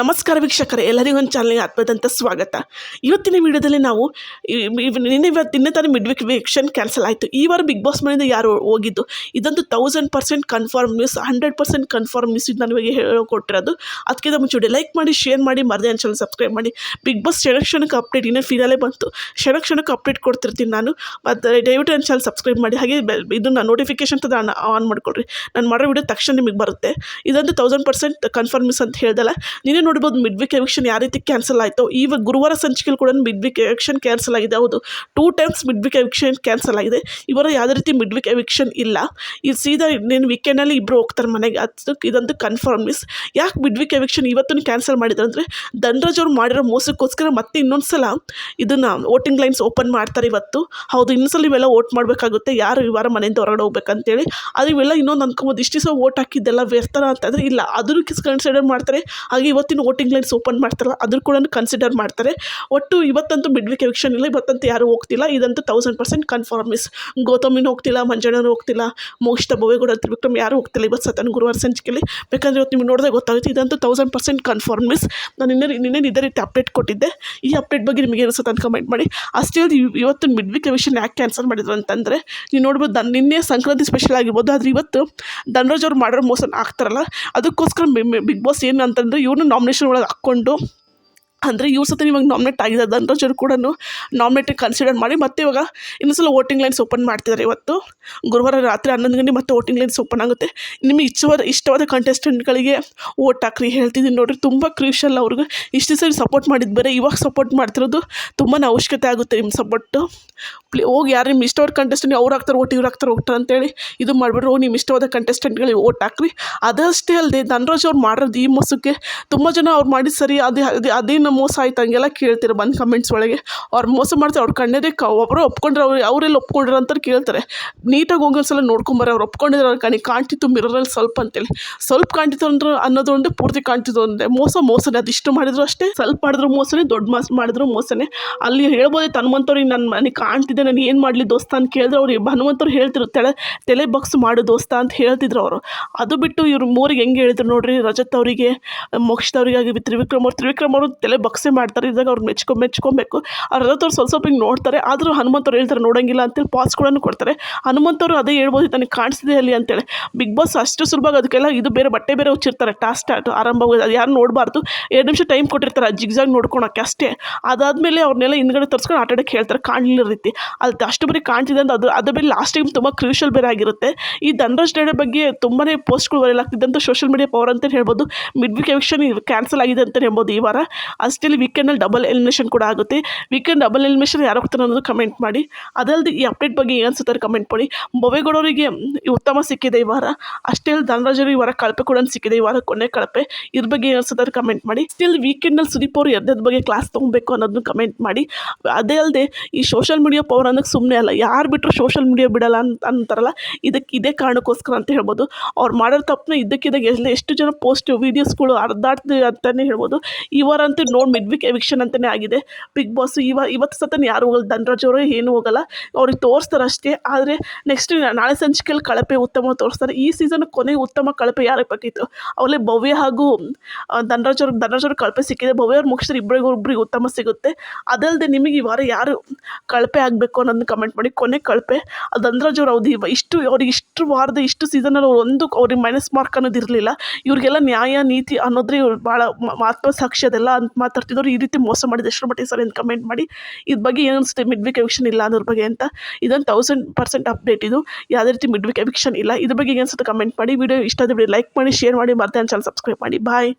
ನಮಸ್ಕಾರ ವೀಕ್ಷಕರೇ, ಎಲ್ಲರಿಗೂ ಒಂದು ಚಾನಲ್ಗೆ ಆತ್ಮದಂತ ಸ್ವಾಗತ. ಇವತ್ತಿನ ವಿಡಿಯೋದಲ್ಲಿ ನಾವು ನಿನ್ನೆ ಇವತ್ತು ನಿನ್ನೆ ತಾನೇ ಮಿಡ್ ವೀಕ್ ವೀಕ್ಷನ್ ಕ್ಯಾನ್ಸಲ್ ಆಯಿತು. ಈ ವಾರ ಬಿಗ್ ಬಾಸ್ ಮನೆಯಿಂದ ಯಾರು ಹೋಗಿದ್ದು? ಇದೊಂದು thousand percent confirm news hundred percent confirm news ಇದು ನನಗೆ ಹೇಳಿಕೊಟ್ಟಿರೋದು ಅದಕ್ಕಿಂತ ಮುಂಚೆ ಲೈಕ್ ಮಾಡಿ ಶೇರ್ ಮಾಡಿ, ಮರದೇ ಚಾನಲ್ ಸಬ್ಸ್ಕ್ರೈಬ್ ಮಾಡಿ. ಬಿಗ್ ಬಾಸ್ ಕ್ಷಣ ಅಪ್ಡೇಟ್ ಇನ್ನೂ ಫಿನಾಲೆ ಬಂತು. ಕ್ಷಣ ಅಪ್ಡೇಟ್ ಕೊಡ್ತಿರ್ತೀನಿ ನಾನು. ಮತ್ತು ದಯವಿಟ್ಟು ನನ್ನ ಚಾನಲ್ ಸಬ್ಸ್ಕ್ರೈಬ್ ಮಾಡಿ. ಹಾಗೆ ಇದನ್ನ ನೋಟಿಫಿಕೇಶನ್ ತದ ಆನ್ ಮಾಡ್ಕೊಳ್ರಿ. ನಾನು ಮಾಡೋ ವಿಡಿಯೋ ತಕ್ಷಣ ನಿಮಗೆ ಬರುತ್ತೆ. ಇದೊಂದು ತೌಸಂಡ್ ಪರ್ಸೆಂಟ್ ಕನ್ಫರ್ಮ್ ನ್ಯೂಸ್ ಅಂತ ಹೇಳ್ದಲ್ಲ. ನೀನೇ ನೋಡ್ಬೋದು ಮಿಡ್ ವೀಕ್ ಎವಿಕ್ಷನ್ ಯಾವ ರೀತಿ ಕ್ಯಾನ್ಸಲ್ ಆಯಿತು ಇವಾಗ ಗುರುವಾರ ಸಂಚಿಕೆಯಲ್ಲಿ ಕೂಡ ಮಿಡ್ ವೀಕ್ ಎಲೆಕ್ಷನ್ ಕ್ಯಾನ್ಸಲ್ ಆಗಿದೆ, ಹೌದು. Two times mid week eviction cancel ಆಗಿದೆ. ಇವರ ಯಾವುದೇ ರೀತಿ ಮಿಡ್ ವೀಕ್ ಎವಿಕ್ಷನ್ ಇಲ್ಲ. ಇದು ಸೀದಾ ನೀನು ವೀಕೆಂಡಲ್ಲಿ ಇಬ್ಬರು ಹೋಗ್ತಾರೆ ಮನೆಗೆ. ಅದಕ್ಕೆ ಇದಂತೂ ಕನ್ಫರ್ಮ್ ಮಿಸ್ ಯಾಕೆ ಮಿಡ್ ವೀಕ್ ಎವಿಕ್ಷನ್ ಇವತ್ತು ಕ್ಯಾನ್ಸಲ್ ಮಾಡಿದ್ರು ಅಂದರೆ, ಧನರಾಜ್ ಅವ್ರು ಮಾಡಿರೋ ಮೋಸಕ್ಕೋಸ್ಕರ ಮತ್ತೆ ಇನ್ನೊಂದು ಸಲ ಇದನ್ನು ವೋಟಿಂಗ್ ಲೈನ್ಸ್ ಓಪನ್ ಮಾಡ್ತಾರೆ ಇವತ್ತು. ಹೌದು ಇನ್ನೊಂದ್ಸಲ ಇವೆಲ್ಲ ವೋಟ್ ಮಾಡಬೇಕಾಗುತ್ತೆ. ಯಾರು ಈ ವಾರ ಮನೆಯಿಂದ ಹೊರಗಡೆ ಹೋಗ್ಬೇಕಂತೇಳಿ. ಅದು ಇವೆಲ್ಲ ಇನ್ನೊಂದು ಅನ್ಕೊಬೋದು. ಇಷ್ಟು ವೋಟ್ ಹಾಕಿದ್ದೆಲ್ಲ ವ್ಯರ್ಥನ ಅಂತಂದರೆ ಇಲ್ಲ. ಅದನ್ನು ಕಿಸ್ ಕನ್ಸಿಡರ್ ಮಾಡ್ತಾರೆ. ಹಾಗೆ ಇವತ್ತಿನ ವೋಟಿಂಗ್ ಲೈನ್ಸ್ ಓಪನ್ ಮಾಡ್ತಾರಲ್ಲ, ಅದ್ರ ಕೂಡ ಕನ್ಸಿಡರ್ ಮಾಡ್ತಾರೆ. ಒಟ್ಟು ಇವತ್ತಂತೂ ಮಿಡ್ ವೀಕ್ ಎವಿಕ್ಷನ್ ಇಲ್ಲ, ಇವತ್ತಂತೂ ಯಾರು ಹೋಗ್ತಿಲ್ಲ. ಇದಂತೂ ತೌಸಂಡ್ ಪರ್ಸೆಂಟ್ ಕನ್ಫರ್ಮ್ ಇಸ್ ಗೌತಮಿನೂ ಹೋಗ್ತಿಲ್ಲ, ಮಂಜಣ್ಣನೂ ಹೋಗ್ತಿಲ್ಲ ಮೋಕ್ಷಿತ ಭವೇಗೌಡ ತ್ರಿವಿಕ್ರಮ್ ಯಾರು ಹೋಗ್ತಿಲ್ಲ ಇವತ್ತು ಸತನ ಗುರುವಾರ ಸಂಚಿಕೆಯಲ್ಲಿ. ಬೇಕಂದ್ರೆ ಇವತ್ತು ನಿಮ್ಗೆ ನೋಡಿದ್ರೆ ಗೊತ್ತಾಗುತ್ತೆ, ಇದಂತೂ ತೌಸಂಡ್ ಪರ್ಸೆಂಟ್ ಕನ್ಫರ್ಮ್ ನಾನು ನಿನ್ನೆ ನಿನ್ನೆ ಇದೇ ರೀತಿ ಅಪ್ಡೇಟ್ ಕೊಟ್ಟಿದ್ದೆ. ಈ ಅಪ್ಡೇಟ್ ಬಗ್ಗೆ ನಿಮಗೆ ಅನಿಸುತ್ತೆ ಅಂತ ಕಮೆಂಟ್ ಮಾಡಿ. ಅಷ್ಟೇ ಇವತ್ತು ಮಿಡ್ ವೀಕ್ ಎವಿಷನ್ ಯಾಕೆ ಕ್ಯಾನ್ಸಲ್ ಮಾಡಿದ್ರು ಅಂತಂದರೆ, ನೀವು ನೋಡ್ಬೋದು ನಾನು ನಿನ್ನೆ ಸಂಕ್ರಾಂತಿ ಸ್ಪೆಷಲ್ ಆಗಿರ್ಬೋದು, ಆದರೆ ಇವತ್ತು ಧನರಾಜ್ ಅವ್ರು ಮಾಡಿರೋ ಮೋಸನ ಆಗ್ತಾರಲ್ಲ ಅದಕ್ಕೋಸ್ಕರ ಬಿಗ್ ಬಾಸ್ ಏನು ಅಂತಂದರೆ, ಇವ್ರನ್ನ ನಾಮಿನೇಷನ್ ಒಳಗೆ ಹಾಕ್ಕೊಂಡು ಅಂದರೆ ಇವ್ರ ಸತ ಇವಾಗ ನಾಮಿನೇಟ್ ಆಗಿದೆ ಅಂತ ಅವರು ಕೂಡ ನಾಮಿನೇಟ್ ಕನ್ಸಿಡರ್ ಮಾಡಿ ಮತ್ತೆ ಇವಾಗ ಇನ್ನೊಂದ್ಸಲ ವೋಟಿಂಗ್ ಲೈನ್ಸ್ ಓಪನ್ ಮಾಡ್ತಿದ್ದಾರೆ ಇವತ್ತು. ಗುರುವಾರ ರಾತ್ರಿ ಹನ್ನೊಂದು ಗಂಟೆ ಮತ್ತೆ ವೋಟಿಂಗ್ ಲೈನ್ಸ್ ಓಪನ್ ಆಗುತ್ತೆ. ನಿಮಗೆ ಇಷ್ಟವಾದ ಇಷ್ಟವಾದ ಕಂಟೆಸ್ಟೆಂಟ್ಗಳಿಗೆ ವೋಟ್ ಹಾಕ್ರಿ ಹೇಳ್ತಿದ್ದೀನಿ ನೋಡಿರಿ, ತುಂಬ ಕ್ರೂಷಲ್ ಅವ್ರಿಗೆ. ಇಷ್ಟು ಸರಿ ಸಪೋರ್ಟ್ ಮಾಡಿದ್ದು ಬೇರೆ, ಇವಾಗ ಸಪೋರ್ಟ್ ಮಾಡ್ತಿರೋದು ತುಂಬಾ ಅವಶ್ಯಕತೆ ಆಗುತ್ತೆ ನಿಮ್ಮ ಸಪೋರ್ಟು ಪ್ಲೇ, ಹೋಗಿ ಯಾರು ನಿಮ್ಮ ಇಷ್ಟವಾದ ಕಂಟೆಸ್ಟೆಂಟ್ ಅವ್ರು ಹಾಕ್ತಾರೆ ಓಟ್ ಇವ್ರು ಹಾಕ್ತಾರೆ ಹೋಗ್ತಾರೆ ಅಂತೇಳಿ ಇದು ಮಾಡಿಬಿಡ್ರಿ ಹೋಗಿ ನಿಮ್ಮ ಇಷ್ಟವಾದ ಕಂಟೆಸ್ಟೆಂಟ್ಗಳಿಗೆ ಓಟ್ ಹಾಕ್ರಿ. ಅದಷ್ಟೇ ಅಲ್ಲದೆ ಧನರಾಜ್ ಅವ್ರು ಮಾಡಿರೋದು ಈ ಮೋಸಕ್ಕೆ ತುಂಬ ಜನ ಅವ್ರು ಮಾಡಿದ ಸರಿ, ಅದೇ ಅದೇ, ಅದೇನು ಮೋಸ ಆಯ್ತು ಹಂಗೆಲ್ಲ ಕೇಳ್ತೀರ, ಬಂದು ಕಮೆಂಟ್ಸ್ ಒಳಗೆ. ಅವ್ರು ಮೋಸ ಮಾಡ್ತಾರೆ, ಅವ್ರ ಕಣ್ಣದೇ ಕ ಒಬ್ಬರು ಒಪ್ಕೊಂಡ್ರೆ ಅವ್ರು ಅವರೆಲ್ಲ ಒಪ್ಕೊಂಡ್ರೆ ಅಂತ ಕೇಳ್ತಾರೆ. ನೀಟಾಗಿ ಹೋಗೋದ್ಸಲ ನೋಡ್ಕೊಂಬಾರ ಅವ್ರು ಒಪ್ಕೊಂಡಿದ್ರೆ ಅವ್ರ ಕಣಿ ಕಾಣ್ತಿತ್ತು ಮಿರರಲ್ಲಿ ಸ್ವಲ್ಪ ಅಂತೇಳಿ. ಸ್ವಲ್ಪ ಕಾಣ್ತಿತ್ತು ಅಂದ್ರೆ ಅನ್ನೋದು ಪೂರ್ತಿ ಕಾಣ್ತಿತ್ತು ಒಂದೇ. ಮೋಸ ಮೋಸನೇ ಅದಿಷ್ಟು ಮಾಡಿದ್ರು ಅಷ್ಟೇ. ಸ್ವಲ್ಪ ಮಾಡಿದ್ರು ಮೋಸನೇ, ದೊಡ್ಡ ಮಾಸ್ ಮಾಡಿದ್ರು ಮೋಸನೇ. ಅಲ್ಲಿ ಹೇಳ್ಬೋದಿತ್ತು ಹನುಮಂತವ್ರಿಗೆ ನನ್ನ ಮನೆ ಕಾಣ್ತಿದ್ದೆ, ನಾನು ಏನು ಮಾಡಲಿ ದೋಸ್ತ ಅಂತ ಕೇಳಿದ್ರೆ ಅವ್ರಿಗೆ ಹನುಮಂತವ್ರು ಹೇಳ್ತಿರು ತಲೆ ತಲೆ ಬಗ್ಸ್ ಮಾಡು ದೋಸ್ತ ಅಂತ ಹೇಳ್ತಿದ್ರು ಅವರು. ಅದು ಬಿಟ್ಟು ಇವ್ರು ಮೂರಿಗೆ ಹೆಂಗೆ ಹೇಳಿದ್ರು ನೋಡ್ರಿ, ರಜತ್ ಅವರಿಗೆ ಮೋಕ್ಷಿತ್ ಅವರಿಗೆ ತ್ರಿವಿಕ್ರಮ್ ಅವ್ರು ತ್ರಿವಿಕ್ರಮ್ ಅವರು ತಲೆ ಬಗ್ಸೆ ಮಾಡ್ತಾರೆ, ಇದ್ದಾಗ ಅವ್ರು ಮೆಚ್ಕೊ, ಮೆಚ್ಕೊಬೇಕು. ಅವ್ರ ಅವ್ರು ಸ್ವಲ್ಪ ಸ್ವಲ್ಪ ಹಿಂಗೆ ನೋಡ್ತಾರೆ. ಆದರೂ ಹನುಮಂತವ್ರು ಹೇಳ್ತಾರೆ, ನೋಡಂಗಿಲ್ಲ ಅಂತೇಳಿ ಪಾಸ್ ಕೂಡ ಕೊಡ್ತಾರೆ. ಹನುಮಂತವ್ರು ಅದೇ ಹೇಳ್ಬೋದು, ನನಗೆ ಕಾಣಿಸಿದೆ ಅಲ್ಲಿ ಅಂತೇಳಿ. ಬಿಗ್ ಬಾಸ್ ಅಷ್ಟು ಸುಲಭವಾಗಿ ಅದಕ್ಕೆಲ್ಲ ಇದು ಬೇರೆ ಬಟ್ಟೆ ಬೇರೆ ಹುಚ್ಚಿರ್ತಾರೆ ಟಾಸ್ ಸ್ಟಾರ್ಟ್ ಆರಂಭವಾಗಿ ಅದು ಯಾರು ನೋಡಬಾರ್ದು. ಎರಡು ನಿಮಿಷ ಟೈಮ್ ಕೊಟ್ಟಿರ್ತಾರೆ ಜಿಗ್ಜಾಗ್ ನೋಡ್ಕೊಳಕ್ಕೆ ಅಷ್ಟೇ. ಅದಾದಮೇಲೆ ಅವ್ರನ್ನೆಲ್ಲ ಹಿಂದ್ಗಡೆ ತರ್ಸ್ಕೊಂಡು ಆಟ ಆಡೋಕ್ಕೆ ಹೇಳ್ತಾರೆ, ಕಾಣಲಿಲ್ಲ ರೀತಿ. ಅದು ಅಷ್ಟು ಬರೀ ಕಾಣ್ತಿದೆ ಅಂತ ಅದು ಅದು ಮೇಲೆ ಲಾಸ್ಟ್ ಟೈಮ್ ತುಂಬ ಕ್ರೂಷಲ್ ಬೇರೆ ಆಗಿರುತ್ತೆ. ಈ ಧನರಾಜ್ ಡೇಡೆ ಬಗ್ಗೆ ತುಂಬಾ ಪೋಸ್ಟ್ಗಳು ವೈರಲ್ ಆಗ್ತಿದ್ದಂಥ ಸೋಷಿಯಲ್ ಮೀಡಿಯಾ ಪವರ್ ಅಂತ ಹೇಳ್ಬೋದು. ಮಿಡ್ ವೀಕ್ ಎವಿಕ್ಷನ್ ಕ್ಯಾನ್ಸಲ್ ಆಗಿದೆ ಅಂತ ಹೇಳ್ಬೋದು ಈ ವಾರ. ಅಷ್ಟೇ ವೀಕೆಂಡಲ್ಲಿ ಡಬಲ್ ಎಲಿಮಿನೇಷನ್ ಕೂಡ ಆಗುತ್ತೆ. ವೀಕೆಂಡ್ ಡಬಲ್ ಎಲಿಮಿನೇಷನ್ ಯಾರು ಹೋಗ್ತಾರೆ ಅನ್ನೋದು ಕಮೆಂಟ್ ಮಾಡಿ. ಅದಲ್ಲದೆ ಈ ಅಪ್ಡೇಟ್ ಬಗ್ಗೆ ಏನು ಕಮೆಂಟ್ ಮಾಡಿ. ಬೊವೇಗೌಡವರಿಗೆ ಉತ್ತಮ ಸಿಕ್ಕಿದೆ ಈ ವಾರ. ಅಷ್ಟೇ ಧನರಾಜರು ಈ ವಾರ ಕಳಪೆ ಕೂಡ ಸಿಕ್ಕಿದೆ. ಈ ವಾರ ಕೊನೆ ಕಳಪೆ. ಇದ್ರ ಬಗ್ಗೆ ಏನು ಕಮೆಂಟ್ ಮಾಡಿ. ಸ್ಟಿಲ್ ವೀಕೆಂಡಲ್ಲಿ ಸುದೀಪ್ ಅವರು ಎದ್ದದ ಬಗ್ಗೆ ಕ್ಲಾಸ್ ತೊಗೊಬೇಕು ಅನ್ನೋದನ್ನು ಕಮೆಂಟ್ ಮಾಡಿ. ಅದೇ ಅಲ್ಲದೆ ಈ ಸೋಷಲ್ ಮೀಡಿಯಾ ಪವರ್ ಅನ್ನೋಕ್ಕೆ ಸುಮ್ಮನೆ ಅಲ್ಲ, ಯಾರು ಬಿಟ್ಟರು ಸೋಷಲ್ ಮೀಡಿಯಾ ಬಿಡಲ್ಲ ಅಂತ ಅಂತಾರಲ್ಲ ಇದಕ್ಕೆ ಇದೇ ಕಾರಣಕ್ಕೋಸ್ಕರ ಅಂತ ಹೇಳ್ಬೋದು. ಅವ್ರು ಮಾಡೋ ತಪ್ಪನ್ನ ಇದ್ದಕ್ಕಿದ್ದಾಗ ಎಲ್ಲ ಎಷ್ಟು ಜನ ಪೋಸ್ಟ್ ವೀಡಿಯೋಸ್ಗಳು ಅರ್ಧಾಡ್ತೀವಿ ಅಂತಲೇ ಹೇಳ್ಬೋದು. ಈ ವಾರ ನೋಡಿ ಮಿಡ್ ವೀಕ್ ಎವಿಕ್ಷನ್ ಅಂತಲೇ ಆಗಿದೆ. ಬಿಗ್ ಬಾಸ್ ಇವ ಇವತ್ತು ಸತನ ಯಾರು ಹೋಗಲ್ಲ? ಧನರಾಜ್ ಅವರು ಏನು ಹೋಗಲ್ಲ. ಅವ್ರಿಗೆ ತೋರಿಸ್ತಾರೆ ಅಷ್ಟೇ. ಆದರೆ ನೆಕ್ಸ್ಟ್ ನಾಳೆ ಸಂಚಿಕೆಯಲ್ಲಿ ಕಳಪೆ ಉತ್ತಮ ತೋರಿಸ್ತಾರೆ. ಈ ಸೀಸನ್ ಕೊನೆ ಉತ್ತಮ ಕಳಪೆ ಯಾರಿಗೆ ಬೇಕಿತ್ತು ಅವಲೇ ಭವ್ಯ ಹಾಗೂ ಆ, ಧನರಾಜ್ ಅವ್ರಿಗೆ ಧನರಾಜ್ ಅವ್ರಿಗೆ ಕಳಪೆ ಸಿಕ್ಕಿದೆ. ಭವ್ಯ ಅವ್ರು ಮುಗಿಸಿದ್ರೆ ಇಬ್ಬರಿಗೂ ಒಬ್ರಿಗೆ ಉತ್ತಮ ಸಿಗುತ್ತೆ. ಅದಲ್ಲದೆ ನಿಮಗೆ ಈ ವಾರ ಯಾರು ಕಳಪೆ ಆಗಬೇಕು ಅನ್ನೋದನ್ನ ಕಮೆಂಟ್ ಮಾಡಿ. ಕೊನೆ ಕಳಪೆ. ಅದು ಧನರಾಜ್ ಅವ್ರು ಇವ ಇಷ್ಟು ಅವ್ರಿಗೆ ಇಷ್ಟು ವಾರದ ಇಷ್ಟು ಸೀಸನಲ್ಲಿ ಅವ್ರು ಒಂದು ಅವ್ರಿಗೆ ಮೈನಸ್ ಮಾರ್ಕ್ ಅನ್ನೋದು ಇರಲಿಲ್ಲ ಇವ್ರಿಗೆಲ್ಲ ನ್ಯಾಯ ನೀತಿ ಅನ್ನೋದ್ರೆ ಇವ್ರು ಭಾಳ ಮಹತ್ವ ಸಾಕ್ಷಿ ಅದೆಲ್ಲ ಅಂತ ಮಾತಾಡ್ತಿದ್ದವ್ರು ಈ ರೀತಿ ಮೋಸ ಮಾಡಿದ ಎಷ್ಟು ಮಟ್ಟಿಗೆ ಸರ್ ಅಂತ ಕಮೆಂಟ್ ಮಾಡಿ ಇದ್ರ ಬಗ್ಗೆ ಏನು ಅನಿಸುತ್ತೆ ಮಿಡ್ ವೀಕ್ ಎವಿಕ್ಷನ್ ಇಲ್ಲ ಅನ್ನೋದ್ರ ಬಗ್ಗೆ ಅಂತ. ಇದೊಂದು ತೌಸಂಡ್ ಪರ್ಸೆಂಟ್ ಅಪ್ಡೇಟ್ ಇದು. ಯಾವುದೇ ರೀತಿ ಮಿಡ್ ವೀಕ್ ಎವಿಕ್ಷನ್ ಇಲ್ಲ. ಇದ್ರ ಬಗ್ಗೆ ಏನು ಅನಿಸುತ್ತೆ ಕಮೆಂಟ್ ಮಾಡಿ. ವಿಡಿಯೋ ಇಷ್ಟ ಆದರೆ ಲೈಕ್ ಮಾಡಿ ಶೇರ್ ಮಾಡಿ ಮತ್ತೆ ಚಾನಲ್ ಸಬ್ಸ್ಕ್ರೈಬ್ ಮಾಡಿ. ಬಾಯ್